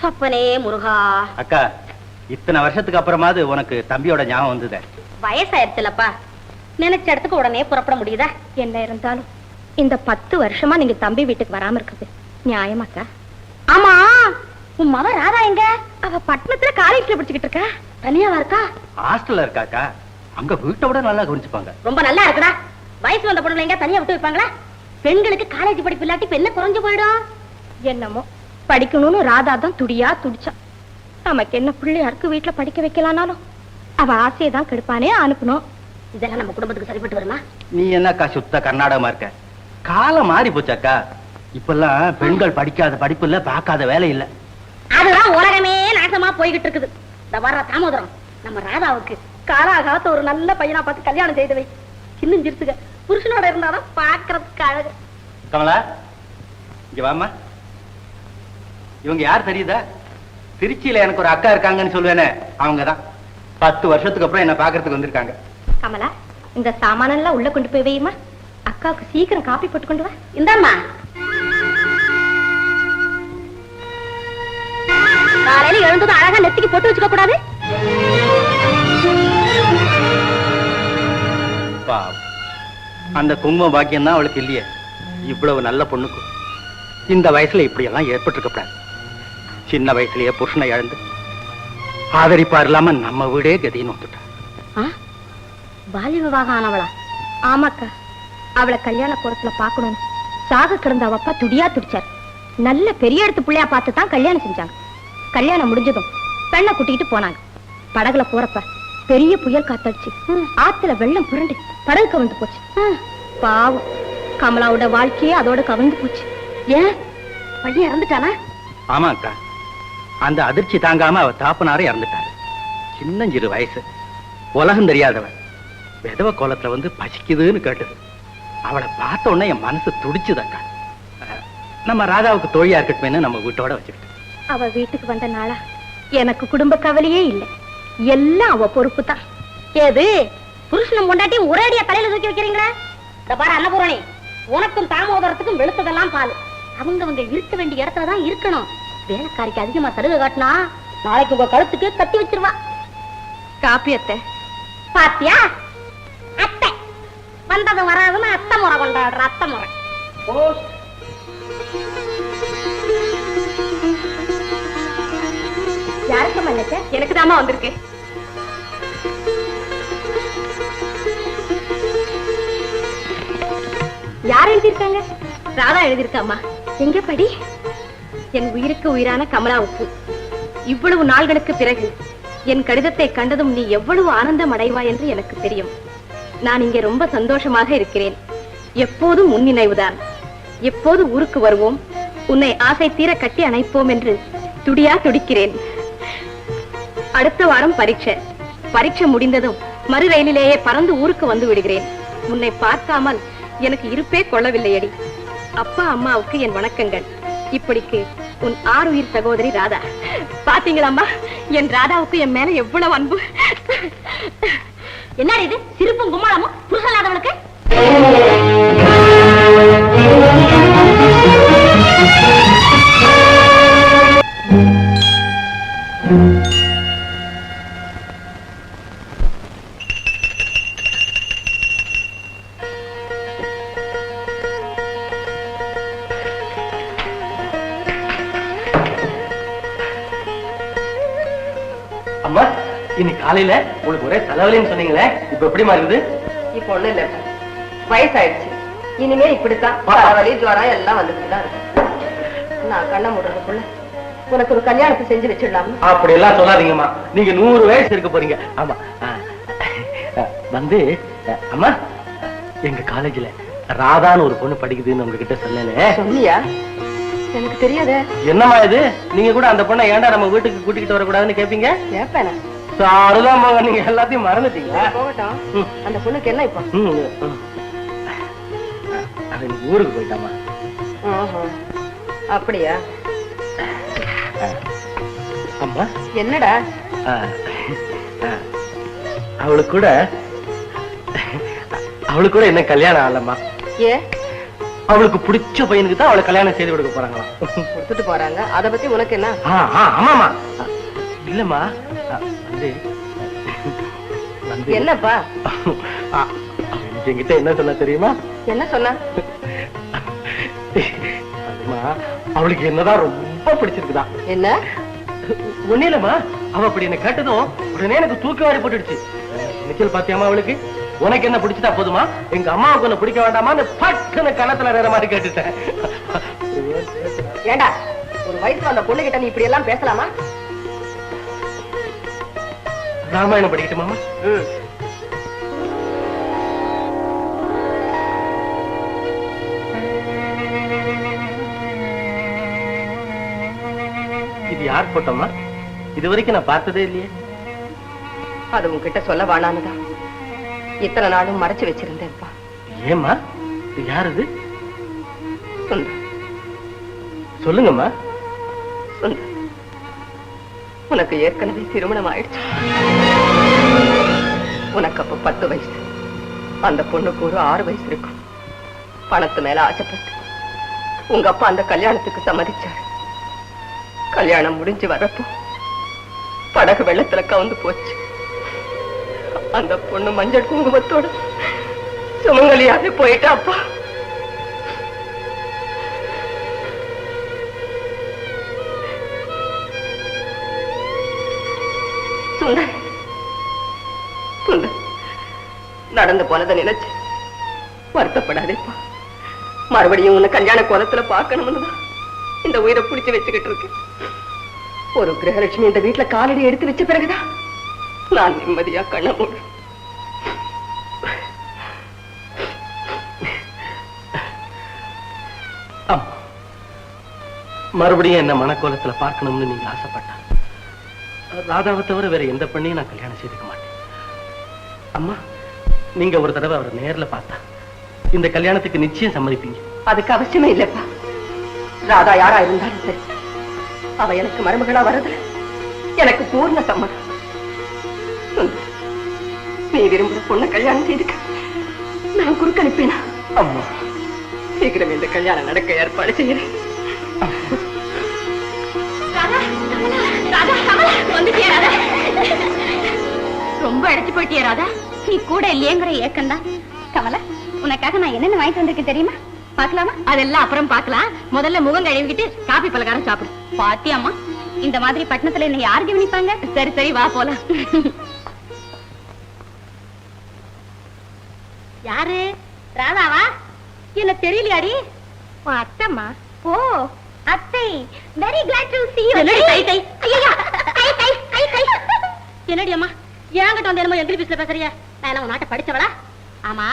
சப்பனே முருகா. அக்கா இத்தனை வருஷத்துக்கு அப்புறமாவது உனக்கு தம்பியோட ஞாபகம் வந்ததே. வயசாயிருச்சுலப்பா நினைச்ச இடத்துக்கு உடனே புறப்பட முடியுதா? என்ன இருந்தாலும் இந்த பத்து வருஷமா நீங்க தம்பி வீட்டுக்கு வராம இருக்குது நியாயமாக்கா ஆமா. உன் மவ ராதா எங்க? அவ பட்டணத்துல காலேஜ்ல படிச்சுக்கிட்டு இருக்கா. தனியாவா இருக்கா? ஹாஸ்டல்ல இருக்காக்கா அங்க வீட்டை விட நல்லா கவனிச்சுப்பாங்க. ரொம்ப நல்லா இருக்குடா. வயசு வந்த பொண்ணுங்க எங்க தனியா விட்டு வைப்பாங்களா? பெண்களுக்கு காலேஜ் படிப்பு இல்லாட்டி என்ன குறைஞ்சு போயிடும்? என்னமோ படிக்கணும்னு ராதா தான் துடியா துடிச்சா. நமக்கு என்ன பிள்ளையாருக்கு வீட்டுல படிக்க வைக்கலானாலும்? அவ ஆசையை தான் கெடுப்பானே அனுப்பணும். இதெல்லாம் நம்ம குடும்பத்துக்கு சரிப்பட்டு வருமா? நீ என்னக்கா சுத்த கர்நாடகமா இருக்க? காலம் மாறி போச்சாக்கா. இப்பெல்லாம் பெண்கள் படிக்காத படிப்பு இல்ல பார்க்காத வேலை இல்ல. அதுதான் உலகமே நாசமா போய்கிட்டு இருக்குது. இந்த வர்ற தாமோதரம் நம்ம ராதாவுக்கு காலாகாலத்த ஒரு நல்ல பையனா பார்த்து கல்யாணம் செய்து வை. சின்ன சிரிச்சுக்க. புருஷனோட இருந்தாதான் பாக்குறதுக்கு அழகு. கமலா இங்க வாம்மா. இவங்க யார் தெரியுதா? திருச்சியில எனக்கு ஒரு அக்கா இருக்காங்கன்னு சொல்லுவேனே அவங்கதான். பத்து வருஷத்துக்கு அப்புறம் என்ன பாக்குறதுக்கு வந்திருக்காங்க. கமலா இந்த சாமானெல்லாம் உள்ள கொண்டு போய் வையுமா? அக்காவுக்கு சீக்கிரம் காப்பி போட்டு கொண்டு வா. இந்தாம்மா. காலையில எழுந்ததும் அழகா நெத்திக்கு போட்டு வச்சுக்க கூடாது. அந்த குங்கும பாக்கியம் தான் அவளுக்கு இல்லையே. இவ்வளவு நல்ல பொண்ணுக்கு. இந்த வயசுல இப்படி எல்லாம் ஏற்பட்டிருக்கப்படாது சின்ன வயசுலயே புருஷனை இழந்து ஆதரிப்பார் இல்லாம நம்ம வீடே கதின்னு வந்துட்டா பாலி விவாகம் ஆனவளா? ஆமாக்கா. அவளை கல்யாண கோலத்துல பாக்கணும்னு சாக கிடந்த அவ அப்பா துடியா துடிச்சார். நல்ல பெரிய இடத்து பிள்ளையா பார்த்து தான் கல்யாணம் செஞ்சாங்க. கல்யாணம் முடிஞ்சதும் பெண்ணை கூட்டிக்கிட்டு போனாங்க. படகுல போறப்ப பெரிய புயல் காத்தடிச்சு ஆத்துல வெள்ளம் புரண்டு படகு கவிழ்ந்து போச்சு. பாவம். கமலாவோட வாழ்க்கையே அதோட கவிழ்ந்து போச்சு. ஏன்? பையன் இறந்துட்டானா? ஆமா அக்கா அந்த அதிர்ச்சி தாங்காம அவ தாப்பனாரே இறந்துட்டாரு. சின்னஞ்சிறு வயசு. உலகம் தெரியாதவன். விதவ கோலத்துல வந்து பசிக்குதுன்னு கேட்டது. அவளை பார்த்த உடனே என் மனசு துடிச்சுதாக்கா நம்ம ராதாவுக்கு தோழியா இருக்கட்டுமேன்னு நம்ம வீட்டோட வச்சுக்கிட்டு அவ வீட்டுக்கு வந்த நாளா எனக்கு குடும்ப கவலையே இல்லை. எல்லாம் அவ பொறுப்பு தான் ஏது புருஷனும் பொண்டாட்டியும் ஒரேடியா தலையில தூக்கி வைக்கிறீங்களா? இந்த பாரு அன்னபூரணி. உனக்கும் தாமோதரத்துக்கும் வெளுத்ததெல்லாம் பால். அவங்க அவங்க இருக்க வேண்டிய இடத்துலதான் இருக்கணும். வேலைக்காரிக்கு அதிகமா சலுகை காட்டினா நாளைக்கு உங்க கழுத்துக்கு கட்டி வச்சிருவா. காப்பியத்தை. பாத்தியா? அத்தை. வந்தது வராதுன்னு அத்தை முறை கொண்டாடுற அத்தை முறை. யாருக்கு மன்னச்ச எனக்கு தாமா வந்திருக்கு. யார் எழுதியிருக்காங்க? ராதா எழுதியிருக்காமா எங்க படி? என் உயிருக்கு உயிரான கமலாவுக்கு இவ்வளவு நாள்களுக்கு பிறகு என் கடிதத்தை கண்டதும் நீ எவ்வளவு ஆனந்தம் அடைவாய் என்று எனக்கு தெரியும். நான் இங்கே ரொம்ப சந்தோஷமாக இருக்கிறேன். எப்போதும் உன் நினைவுதான். எப்போது ஊருக்கு வருவோம்? உன்னை ஆசை தீர கட்டி அணைப்போம் என்று துடியா துடிக்கிறேன். அடுத்த வாரம் பரீட்சை. பரீட்சை முடிந்ததும் மறு ரயிலிலேயே பறந்து ஊருக்கு வந்து விடுகிறேன். உன்னை பார்க்காமல் எனக்கு இருப்பே கொள்ளவில்லையடி. அப்பா அம்மாவுக்கு என் வணக்கங்கள். இப்படிக்கு உன் ஆறுயிர் சகோதரி ராதா. பாத்தீங்களாம்மா? என் ராதாவுக்கு என் மேல எவ்வளவு அன்பு? என்ன இது? சிரிப்பும் கும்மாளமும் புருஷன் இன்னைக்கு காலையில உங்களுக்கு ஒரே தலைவலின்னு சொன்னீங்களே இப்ப எப்படி இருக்குது இப்ப ஒண்ணு இல்ல. வயசாயிடுச்சு. இனிமே இப்படித்தான். தலைவலி ஜுவரம் எல்லாம் வந்துட்டு தான் இருக்கு. நான் கண்ணை மூடுறதுக்குள்ள உனக்கு ஒரு கல்யாணத்தை செஞ்சு வச்சிடலாம்? அப்படி எல்லாம் சொல்லாதீங்கம்மா. நீங்க நூறு வயசு இருக்க போறீங்க. ஆமா. வந்து அம்மா எங்க காலேஜ்ல ராதான்னு ஒரு பொண்ணு படிக்குதுன்னு உங்ககிட்ட சொன்னேனே. சொன்னியா எனக்கு தெரியாதே. என்னம்மா இது? நீங்க கூட அந்த பொண்ணை ஏன்டா நம்ம வீட்டுக்கு கூட்டிக்கிட்டு வரக்கூடாதுன்னு கேப்பீங்க? கேப்பேன? சாருதான் போங்க நீங்க எல்லாத்தையும் மறந்துட்டீங்களா? போகட்டும். அந்த பொண்ணுக்கு என்ன இப்போ. அது இன்னைக்கு ஊருக்கு போயிட்டாமா. அப்படியா? அம்மா. என்னடா? அவளுக்கு கூட அவளுக்கு கூட என்ன கல்யாணம் ஆகலம்மா. ஏ? அவளுக்கு பிடிச்ச பையனுக்கு தான் அவளை கல்யாணம் செய்து கொடுக்க போறாங்களாம். கொடுத்துட்டு போறாங்க. அத பத்தி உனக்கு என்ன? ஆமாமா இல்லம்மா. என்னப்பா? என்கிட்ட என்ன சொன்னா தெரியுமா? என்ன சொன்னா? அவளுக்கு என்னதான் ரொம்ப பிடிச்சிருக்குதான் என்ன? இல்லம்மா அவ அப்படி என்ன கேட்டதும் உடனே எனக்கு தூக்கி வாரி போட்டுடுச்சு. நிச்சல் பாத்தியாமா அவளுக்கு? உனக்கு என்ன பிடிச்சிட்டா போதுமா? எங்க அம்மாவுக்கு என்ன பிடிக்க வேண்டாமான்னு பட்டுன்னு கணத்துல வேற மாதிரி கேட்டுட்டேன். ஏண்டா ஒரு வயசுல அந்த பொண்ணு கிட்ட நீ இப்படி எல்லாம் பேசலாமா? ராமாயணம் படிக்கட்டுமாமா ம். இது யார் போட்டோமா இது வரைக்கும் நான் பார்த்ததே இல்லையே. அது உன்கிட்ட சொல்ல வேணான்னுதான் இத்தனை நாளும் மறைச்சு வச்சிருந்தேன்ப்பா. ஏம்மா? இது யார் இது? சுந்தர். சொல்லுங்கம்மா. சுந்தர். உனக்கு ஏற்கனவே திருமணம் ஆயிடுச்சு உனக்கு அப்ப பத்து வயசு. அந்த பொண்ணுக்கு ஒரு ஆறு வயசு இருக்கும். பணத்து மேல ஆசைப்பட்டு. உங்க அப்பா அந்த கல்யாணத்துக்கு சம்மதிச்சாரு. கல்யாணம் முடிஞ்சு வரப்போ படகு வெள்ளத்துல கவுந்து போச்சு. அந்த பொண்ணு மஞ்சள் குங்குமத்தோட சுமங்கலியாவே போயிட்டா அப்பா சுந்தர் சுந்தர் நடந்து போனதை நினைச்சு வருத்தப்படாதேப்பா. மறுபடியும் உன்னை கல்யாண கோலத்துல பாக்கணும்னு தான் இந்த உயிரை பிடிச்சு வச்சுக்கிட்டு இருக்கு ஒரு கிரகலட்சுமி இந்த வீட்டுல காலடி எடுத்து வச்ச பிறகுதான் நான் நிம்மதியா கண்ண மூடு. மறுபடியும் என்ன மனக்கோலத்துல பார்க்கணும்னு நீங்க ஆசைப்பட்டா ராதாவை தவிர வேற எந்த பெண்ணையும் நான் கல்யாணம் செய்துக்க மாட்டேன். அம்மா நீங்க ஒரு தடவை அவரை நேர்ல பார்த்தா இந்த கல்யாணத்துக்கு நிச்சயம் சம்மதிப்பீங்க. அதுக்கு அவசியமே இல்லப்பா. ராதா யாரா இருந்தாலும் சரி அவ எனக்கு மருமகளா வர்றதுல எனக்கு பூர்ண சம்மதம். நீ விரும்புற பொண்ணை கல்யாணம் செய்துக்க. நான் குறுக்கணிப்பேனா? அம்மா. சீக்கிரம் இந்த கல்யாணம் நடக்க ஏற்பாடு செய்யறேன். வந்துட்டியா ராதா? ரொம்ப அழைச்சு போயிட்டியா ராதா? நீ கூட இல்லையேங்கிற ஏக்கம் தான் கமலா உனக்காக நான் என்னென்ன வாங்கிட்டு வந்திருக்கேன் தெரியுமா? பார்க்கலாமா? அதெல்லாம் அப்புறம் பார்க்கலாம். முதல்ல முகம் கழுவிக்கிட்டு காபி பலகாரம் சாப்பிடு. பாத்தியாமா இந்த மாதிரி பட்டணத்துல என்ன யாரு கவனிப்பாங்க? சரி சரி வா போலாம். யாரு? ராதாவா? என்ன தெரியலையாடி? அத்தம்மா. ஓ அத்தை. Very glad to see you. என்னடி அம்மா ஏங்கிட்ட வந்து என்னமோ எங்கிலி பீஸ்ல பேசுறியா? நான் என்ன நாட்டை படிச்சவளா? ஆமா.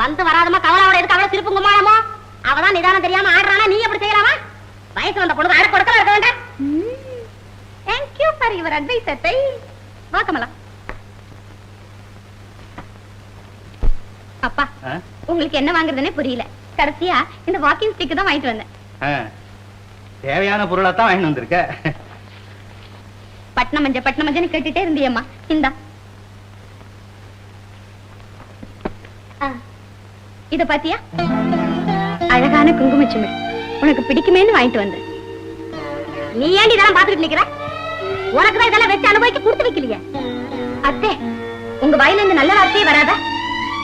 வந்து வராதமா கவலாவோட இருக்கு அவளை திருப்பு குமாரமோ அவதான் நிதானம் தெரியாம ஆடுறானா? நீ எப்படி செய்யலாமா? வயசு வந்த பொண்ணு அட கொடுக்கல இருக்க வேண்டாம். Thank you for your advice அத்தை. வா கமலா. அப்பா? உங்களுக்கு என்ன வாங்குறதுனே புரியல. கடைசியா இந்த வாக்கிங் ஸ்டிக் தான் வாங்கிட்டு வந்தேன். தேவையான பொருளா தான் வாங்கிட்டு வந்திருக்க. பட்னம் மஞ்ச பட்னம் மஞ்சன்னு கேட்டுட்டே இருந்தியம்மா. இந்தா. இத பாத்தியா? அழகான குங்குமச்சிமிழ் உனக்கு பிடிக்குமேன்னு வாங்கிட்டு வந்தேன். நீ ஏண்டி இதெல்லாம் பாத்துட்டு நிக்கிற? உனக்கு தான் இதெல்லாம் வச்சு அனுபவிக்க கொடுத்து வைக்கலையே. அத்தே உங்க வாயில இருந்து நல்ல வார்த்தையே வராதா?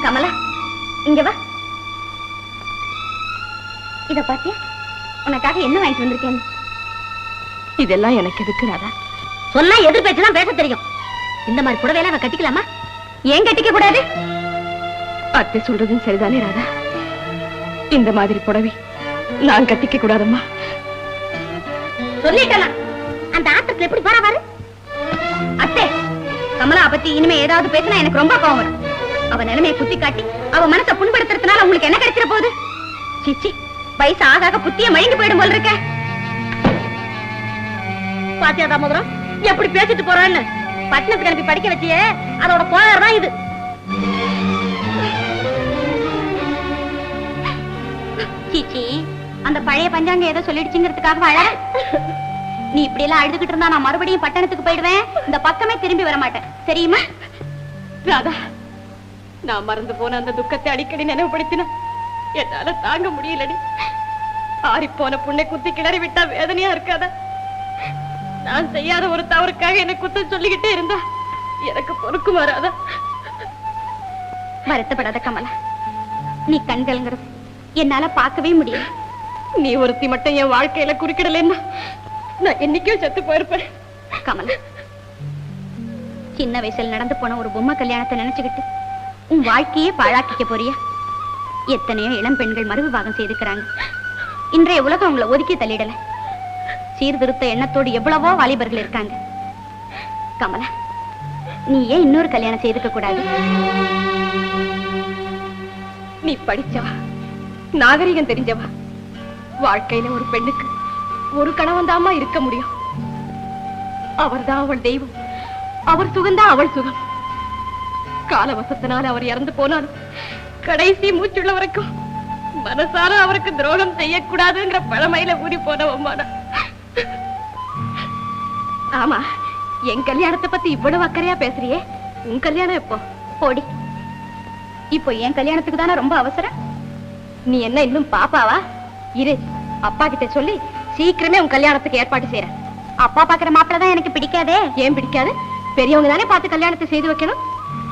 கமலா இங்க வா. இத பாத்தியா? உனக்காக என்ன வாங்கிட்டு வந்திருக்கேன் இதெல்லாம் எனக்கு எதுக்கு ராதா? சொன்னா எதிர் பேச்சு தான் பேச தெரியும். இந்த மாதிரி புடவையெல்லாம் அவ கட்டிக்கலாமா? ஏன் கட்டிக்க கூடாது? அத்தை சொல்றதும் சரிதானே ராதா? இந்த மாதிரி புடவை நான் கட்டிக்க கூடாதம்மா. சொல்லிட்டேன்? அந்த ஆத்திரத்துல எப்படி போறா பாரு. அத்தை கமலா பத்தி இனிமே ஏதாவது பேசினா எனக்கு ரொம்ப கோவம் வரும். அவ நிலைமையை குத்தி காட்டி அவ மனசை புண்படுத்துறதுனால உங்களுக்கு என்ன கிடைச்சிட போகுது? சிச்சி வயசு ஆக ஆக புத்திய மயங்கி போயிடும் போல இருக்க. பாத்தியா தாமோதரம் எப்படி பேசிட்டு போறான்னு பட்டணத்துக்கு அனுப்பி படிக்க வச்சியே? அதோட கோளாறு தான் இது. சீச்சி அந்த பழைய பஞ்சாங்க ஏதோ சொல்லிடுச்சுங்கிறதுக்காக வாழ நீ இப்படி எல்லாம் அழுதுகிட்டு இருந்தா நான் மறுபடியும் பட்டணத்துக்கு போயிடுவேன். இந்த பக்கமே திரும்பி வர மாட்டேன். தெரியுமா? ராதா நான் மறந்து போன அந்த துக்கத்தை அடிக்கடி நினைவுபடுத்தின என்னால தாங்க முடியலடி. ஆறிப்போன புண்ணை குத்தி கிளறி விட்டா வேதனையா இருக்காதா? நான் செய்யாத ஒரு தவறுக்காக என்னை குத்தம் சொல்லிக்கிட்டே இருந்தா எனக்கு பொறுக்கு வராதா? வருத்தப்படாத கமலா. நீ கண்கள்ங்கிறது என்னால பார்க்கவே முடியல. நீ ஒருத்தி மட்டும் என் வாழ்க்கையில குறுக்கிடலன்னா நான் என்னைக்கோ செத்து போயிருப்பேன். கமலா சின்ன வயசுல நடந்து போன ஒரு பொம்மை கல்யாணத்தை நினைச்சுக்கிட்டு உன் வாழ்க்கையே பாழாக்கிக்க போறியா? எத்தனையோ இளம் பெண்கள் மறுவிவாகம் செய்திருக்கிறாங்க. இன்றைய உலகம் அவங்கள ஒதுக்கி தள்ளிடல. சீர்திருத்த எண்ணத்தோடு எவ்வளவோ வாலிபர்கள் இருக்காங்க. கமலா நீ ஏன் இன்னொரு கல்யாணம் செய்துக்க கூடாது? நீ படிச்சவா? நாகரிகம் தெரிஞ்சவா? வாழ்க்கையில ஒரு பெண்ணுக்கு ஒரு கணவன் தாமா இருக்க முடியும். அவர்தான் அவள் தெய்வம். அவர் சுகம்தான் அவள் சுகம். காலவசத்தினால் அவர் இறந்து போனாலும் கடைசி மூச்சுள்ள வரைக்கும் மனசார அவருக்கு துரோகம் செய்யக்கூடாதுங்கிற பழமையில ஊறி போனவம்மாடா ஆமா என் கல்யாணத்தை பத்தி இவ்வளவு அக்கறையா பேசுறியே? உன் கல்யாணம் எப்போ? போடி. இப்போ என் கல்யாணத்துக்கு தானே ரொம்ப அவசரம்? நீ என்ன இன்னும் பாப்பாவா? இரு அப்பா கிட்ட சொல்லி சீக்கிரமே உன் கல்யாணத்துக்கு ஏற்பாடு செய்யற அப்பா பாக்குற மாப்பிள்ள தான் எனக்கு பிடிக்காதே. ஏன் பிடிக்காது? பெரியவங்க தானே பார்த்து கல்யாணத்தை செய்து வைக்கணும்.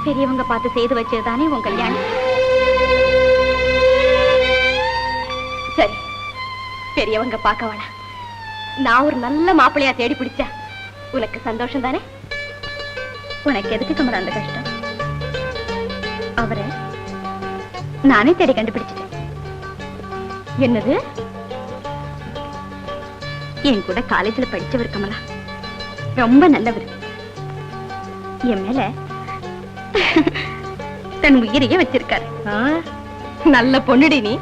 பெரியவங்க பார்த்து செய்து வச்சது தானே உன் கல்யாணம். சரி பெரியவங்க பார்க்க வேணாம். நான் ஒரு நல்ல மாப்பிள்ளையா தேடி பிடிச்சா உனக்கு சந்தோஷம் தானே? உனக்கு எதுக்கு கமலா அந்த கஷ்டம்? அவரை நானே தேடி கண்டுபிடிச்சிட்டேன். என்னது? என் கூட காலேஜ்ல படிச்சவர் கமலா. ரொம்ப நல்லவர். என் மேல தன் உயிரையே வச்சிருக்காரு. நல்ல பொண்ணுடி நீ.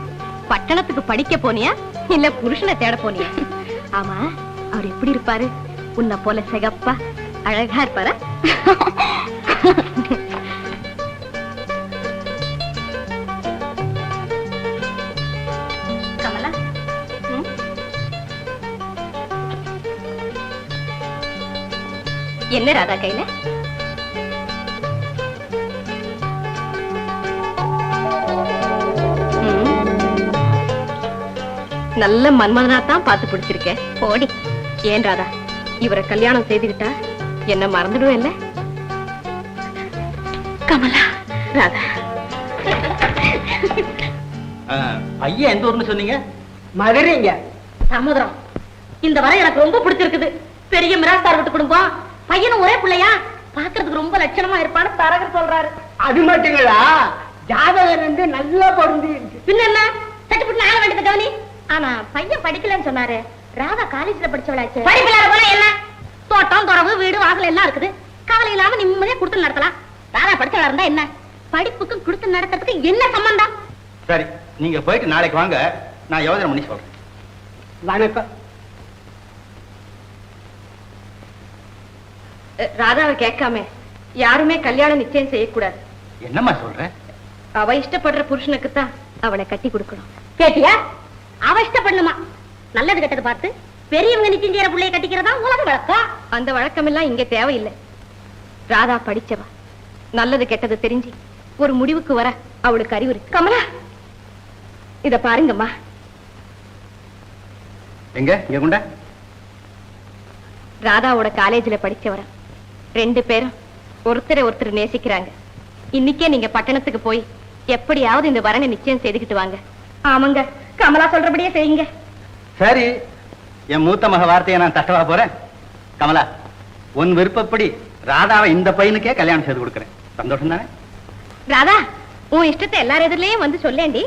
பட்டணத்துக்கு படிக்க போனியா? இல்ல புருஷனை தேட போனியா? ஆமா அவர் எப்படி இருப்பாரு? உன்னை போல சிகப்பா அழகா இருப்பாரா? கமலா? என்ன ராதா கையில? நல்ல மன்மதனா தான் பார்த்து பிடிச்சிருக்கேன் போடி ஏன் ராதா? இவரை கல்யாணம் செய்துகிட்டா என்ன மறந்துடுவேன் இல்ல? கமலா. ராதா. பையன் எந்த ஊர்னு சொன்னீங்க? மதுரைங்க. சமுதிரம். இந்த வரை எனக்கு ரொம்ப பிடிச்சிருக்குது. பெரிய மிராஸ்தார் வீட்டு குடும்பம் பையனும் ஒரே பிள்ளையா? பாக்குறதுக்கு ரொம்ப லட்சணமா இருப்பான்னு தரகர் சொல்றாரு. அது மட்டுங்களா? ஜாதகம் வந்து நல்லா பொருந்தி பின்ன என்ன சட்டுப்பட்டு நாக வேண்டியது கவனி. ஆனா பையன் படிக்கலன்னு சொன்னாரு. ராதா காலேஜ்ல படிச்சவளாச்சு. படிக்கல போனா என்ன தோட்டம் துறவு வீடு வாசல் எல்லாம் இருக்குது. கவலை இல்லாம நிம்மதியா கொடுத்து நடத்தலாம். ராதா படிச்சவளா இருந்தா என்ன? படிப்புக்கும் கொடுத்து நடத்துறதுக்கு என்ன சம்பந்தம்? சரி நீங்க போயிட்டு நாளைக்கு வாங்க. நான் யோசனை பண்ணி சொல்றேன். வணக்கம். ராதாவை கேட்காம யாருமே கல்யாணம் நிச்சயம் செய்யக்கூடாது. என்னம்மா சொல்ற? அவ இஷ்டப்படுற புருஷனுக்கு தான் அவளை கட்டி கொடுக்கணும். கேட்டியா? அவ இஷ்டப்படணுமா நல்லது கெட்டது பார்த்து பெரியவங்க நிச்சயம் செய்யற பிள்ளைய கட்டிக்கிறதா உலக வழக்கம் அந்த வழக்கமெல்லாம் இங்க தேவையில்லை. ராதா படிச்சவா. நல்லது கெட்டது தெரிஞ்சு ஒரு முடிவுக்கு வர அவளுக்கு அறிவு இருக்கு கமலா! இத பாருங்கம்மா. எங்க? இங்க கொண்ட. ராதாவோட காலேஜ்ல படிச்சவர. ரெண்டு பேரும் ஒருத்தரை ஒருத்தர் நேசிக்கிறாங்க. இன்னைக்கே நீங்க பட்டணத்துக்கு போய் எப்படியாவது இந்த வரனை நிச்சயம் செய்துக்கிட்டு வாங்க. ஆமாங்க. கமலா சொல்றபடியே செய்யுங்க. சரி என் மூத்த மக வார்த்தையை நான் தட்டவா போறேன். கமலா உன் விருப்பப்படி ராதாவை இந்த பையனுக்கே கல்யாணம் செய்து கொடுக்குறேன். சந்தோஷம் தானே? ராதா உன் இஷ்டத்தை எல்லார் எதிரிலையும் வந்து சொல்லேண்டி.